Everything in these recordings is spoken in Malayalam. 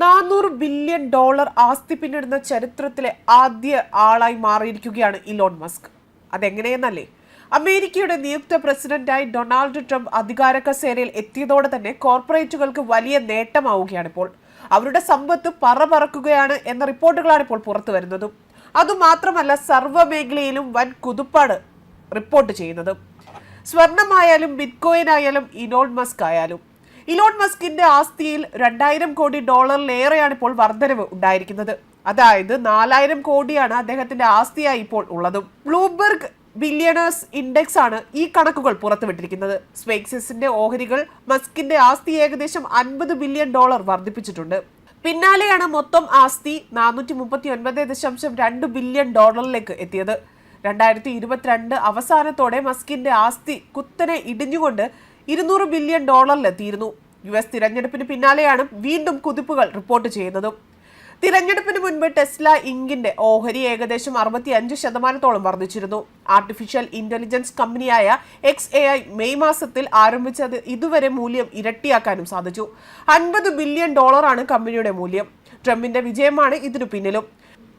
നാനൂറ് ബില്യൺ ഡോളർ ആസ്തി പിന്നിടുന്ന ചരിത്രത്തിലെ ആദ്യ ആളായി മാറിയിരിക്കുകയാണ് ഇലോൺ മസ്ക്. അതെങ്ങനെയെന്നല്ലേ? അമേരിക്കയുടെ നിയുക്ത പ്രസിഡന്റായി ഡൊണാൾഡ് ട്രംപ് അധികാര കസേരയിൽ എത്തിയതോടെ തന്നെ കോർപ്പറേറ്റുകൾക്ക് വലിയ നേട്ടമാവുകയാണ് ഇപ്പോൾ. അവരുടെ സമ്പത്ത് പറ പറക്കുകയാണ് എന്ന റിപ്പോർട്ടുകളാണ് ഇപ്പോൾ പുറത്തു വരുന്നതും. അതുമാത്രമല്ല സർവ മേഖലയിലും വൻ കുതിപ്പാണ് റിപ്പോർട്ട് ചെയ്യുന്നത്. സ്വർണമായാലും ബിറ്റ്കോയിൻ ആയാലും ഇലോൺ മസ്ക് ആയാലും ഇലോൺ മസ്കിന്റെ ആസ്തിയിൽ രണ്ടായിരം കോടി ഡോളറിലേറെയാണ് ഇപ്പോൾ വർധനവ് ഉണ്ടായിരിക്കുന്നത്. അതായത് നാലായിരം കോടിയാണ് അദ്ദേഹത്തിന്റെ ആസ്തിയായി ഇപ്പോൾ ഉള്ളതും. ബ്ലൂബർഗ് ബില്യണേഴ്സ് ഇൻഡെക്സ് ആണ് ഈ കണക്കുകൾ പുറത്തുവിട്ടിരിക്കുന്നത്. സ്പേക്സിന്റെ ഓഹരികൾ മസ്കിന്റെ ആസ്തി ഏകദേശം അൻപത് ബില്യൺ ഡോളർ വർദ്ധിപ്പിച്ചിട്ടുണ്ട് പിന്നാലെയാണ് മൊത്തം ആസ്തി നാനൂറ്റി മുപ്പത്തി ഒൻപത് ദശാംശം രണ്ട് ബില്യൺ ഡോളറിലേക്ക് എത്തിയത്. രണ്ടായിരത്തി ഇരുപത്തിരണ്ട് അവസാനത്തോടെ മസ്കിന്റെ ആസ്തി കുത്തനെ ഇടിഞ്ഞുകൊണ്ട് ഇരുന്നൂറ് ബില്യൺ ഡോളറിലെത്തിയിരുന്നു. യു എസ് തിരഞ്ഞെടുപ്പിന് പിന്നാലെയാണ് വീണ്ടും കുതിപ്പുകൾ റിപ്പോർട്ട് ചെയ്യുന്നത്. തിരഞ്ഞെടുപ്പിന് മുൻപ് ടെസ്ല ഇങ്കിന്റെ ഓഹരി ഏകദേശം അറുപത്തി അഞ്ച് ശതമാനത്തോളം വർദ്ധിച്ചിരുന്നു. ആർട്ടിഫിഷ്യൽ ഇന്റലിജൻസ് കമ്പനിയായ എക്സ് എ ഐ മെയ് മാസത്തിൽ ആരംഭിച്ചത് ഇതുവരെ മൂല്യം ഇരട്ടിയാക്കാനും സാധിച്ചു. അൻപത് ബില്യൺ ഡോളറാണ് കമ്പനിയുടെ മൂല്യം. ട്രംപിന്റെ വിജയമാണ് ഇതിനു പിന്നിലും.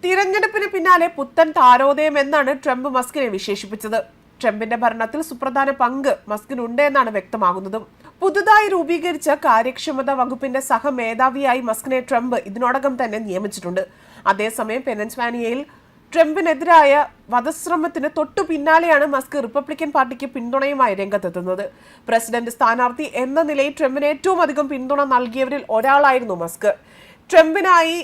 തിരഞ്ഞെടുപ്പിന് പിന്നാലെ പുത്തൻ താരോദയം എന്നാണ് ട്രംപ് മസ്കിനെ വിശേഷിപ്പിച്ചത്. ട്രംപിന്റെ ഭരണത്തിൽ സുപ്രധാന പങ്ക് മസ്കിനുണ്ട് എന്നാണ് വ്യക്തമാകുന്നതും. പുതുതായി രൂപീകരിച്ച കാര്യക്ഷമത വകുപ്പിന്റെ സഹമേധാവിയായി മസ്കിനെ ട്രംപ് ഇതിനോടകം തന്നെ നിയമിച്ചിട്ടുണ്ട്. അതേസമയം പെനൻസ്വാനിയയിൽ ട്രംപിനെതിരായ വധശ്രമത്തിന് തൊട്ടു പിന്നാലെയാണ് മസ്ക് റിപ്പബ്ലിക്കൻ പാർട്ടിക്ക് പിന്തുണയുമായി രംഗത്തെത്തുന്നത്. പ്രസിഡന്റ് സ്ഥാനാർത്ഥി എന്ന നിലയിൽ ട്രംപിന് ഏറ്റവും അധികം പിന്തുണ നൽകിയവരിൽ ഒരാളായിരുന്നു മസ്ക്. ട്രംപിനായി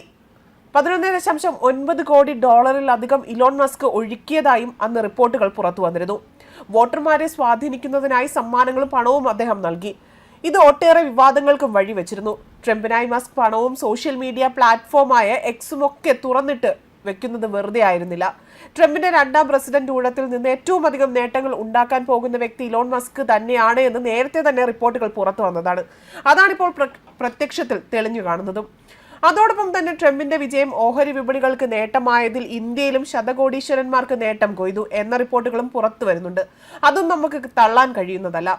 പതിനൊന്ന് ദശാംശം ഒൻപത് കോടി ഡോളറിലധികം ഇലോൺ മസ്ക് ഒഴുക്കിയതായും അന്ന് റിപ്പോർട്ടുകൾ പുറത്തു വന്നിരുന്നു. വോട്ടർമാരെ സ്വാധീനിക്കുന്നതിനായി സമ്മാനങ്ങളും പണവും അദ്ദേഹം നൽകി. ഇത് ഒട്ടേറെ വിവാദങ്ങൾക്കും വഴിവെച്ചിരുന്നു. ട്രംപിനായി മസ്ക് പണവും സോഷ്യൽ മീഡിയ പ്ലാറ്റ്ഫോമായ എക്സും ഒക്കെ തുറന്നിട്ട് വെക്കുന്നത് വെറുതെ ആയിരുന്നില്ല. ട്രംപിന്റെ രണ്ടാം പ്രസിഡന്റ് ഊഴത്തിൽ നിന്ന് ഏറ്റവും അധികം നേട്ടങ്ങൾ ഉണ്ടാക്കാൻ പോകുന്ന വ്യക്തി ഇലോൺ മസ്ക് തന്നെയാണ് എന്ന് നേരത്തെ തന്നെ റിപ്പോർട്ടുകൾ പുറത്തു വന്നതാണ്. അതാണിപ്പോൾ പ്ര- പ്രത്യക്ഷത്തിൽ തെളിഞ്ഞു കാണുന്നതും. അതോടൊപ്പം തന്നെ ട്രംപിന്റെ വിജയം ഓഹരി വിപണികൾക്ക് നേട്ടമായതിൽ ഇന്ത്യയിലും ശതകോടീശ്വരന്മാർക്ക് നേട്ടം കൊയ്തു എന്ന റിപ്പോർട്ടുകളും പുറത്തു വരുന്നുണ്ട്. അതും നമുക്ക് തള്ളാൻ കഴിയുന്നതല്ല.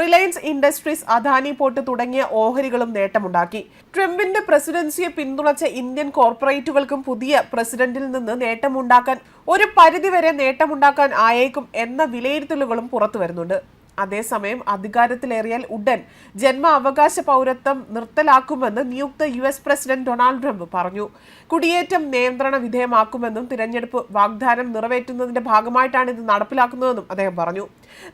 റിലയൻസ് ഇൻഡസ്ട്രീസ് അദാനി പോർട്ട് തുടങ്ങിയ ഓഹരികളും നേട്ടമുണ്ടാക്കി. ട്രംപിന്റെ പ്രസിഡൻസിയെ പിന്തുണച്ച ഇന്ത്യൻ കോർപ്പറേറ്റുകൾക്കും പുതിയ പ്രസിഡന്റിൽ നിന്ന് നേട്ടമുണ്ടാക്കാൻ ഒരു പരിധിവരെ നേട്ടമുണ്ടാക്കാൻ ആയേക്കും എന്ന വിലയിരുത്തലുകളും പുറത്തു വരുന്നുണ്ട്. അതേസമയം അധികാരത്തിലേറിയാൽ ഉടൻ ജന്മ അവകാശ പൗരത്വം നിർത്തലാക്കുമെന്ന് നിയുക്ത U S president Donald Trump പറഞ്ഞു. കുടിയേറ്റം നിയന്ത്രണ വിധേയമാക്കുമെന്നും തിരഞ്ഞെടുപ്പ് വാഗ്ദാനം നിറവേറ്റുന്നതിന്റെ ഭാഗമായിട്ടാണ് ഇത് നടപ്പിലാക്കുന്നതെന്നും അദ്ദേഹം പറഞ്ഞു.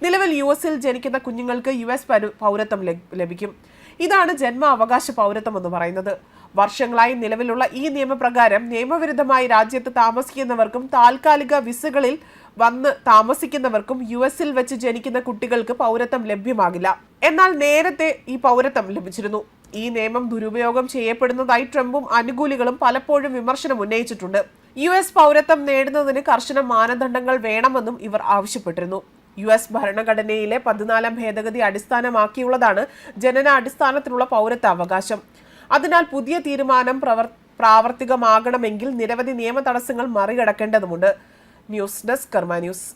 നിലവിൽ യു എസിൽ ജനിക്കുന്ന കുഞ്ഞുങ്ങൾക്ക് യു എസ് പൗരത്വം ലഭിക്കും. ഇതാണ് ജന്മ അവകാശ പൗരത്വം എന്ന് പറയുന്നത്. വർഷങ്ങളായി നിലവിലുള്ള ഈ നിയമപ്രകാരം നിയമവിരുദ്ധമായി രാജ്യത്ത് താമസിക്കുന്നവർക്കും താൽക്കാലിക വിസകളിൽ വന്ന് താമസിക്കുന്നവർക്കും യു എസിൽ വെച്ച് ജനിക്കുന്ന കുട്ടികൾക്ക് പൗരത്വം ലഭ്യമാകില്ല. എന്നാൽ നേരത്തെ ഈ പൗരത്വം ലഭിച്ചിരുന്നു. ഈ നിയമം ദുരുപയോഗം ചെയ്യപ്പെടുന്നതായി ട്രംപും അനുകൂലികളും പലപ്പോഴും വിമർശനം ഉന്നയിച്ചിട്ടുണ്ട്. യു എസ് പൗരത്വം നേടുന്നതിന് കർശന മാനദണ്ഡങ്ങൾ വേണമെന്നും ഇവർ ആവശ്യപ്പെട്ടിരുന്നു. യു എസ് ഭരണഘടനയിലെ പതിനാലാം ഭേദഗതി അടിസ്ഥാനമാക്കിയുള്ളതാണ് ജനന അടിസ്ഥാനത്തിലുള്ള പൗരത്വ അവകാശം അതിനാൽ പുതിയ തീരുമാനം പ്രവർ പ്രാവർത്തികമാകണമെങ്കിൽ നിരവധി നിയമ തടസ്സങ്ങൾ മറികടക്കേണ്ടതുണ്ട്. News desk Karma news.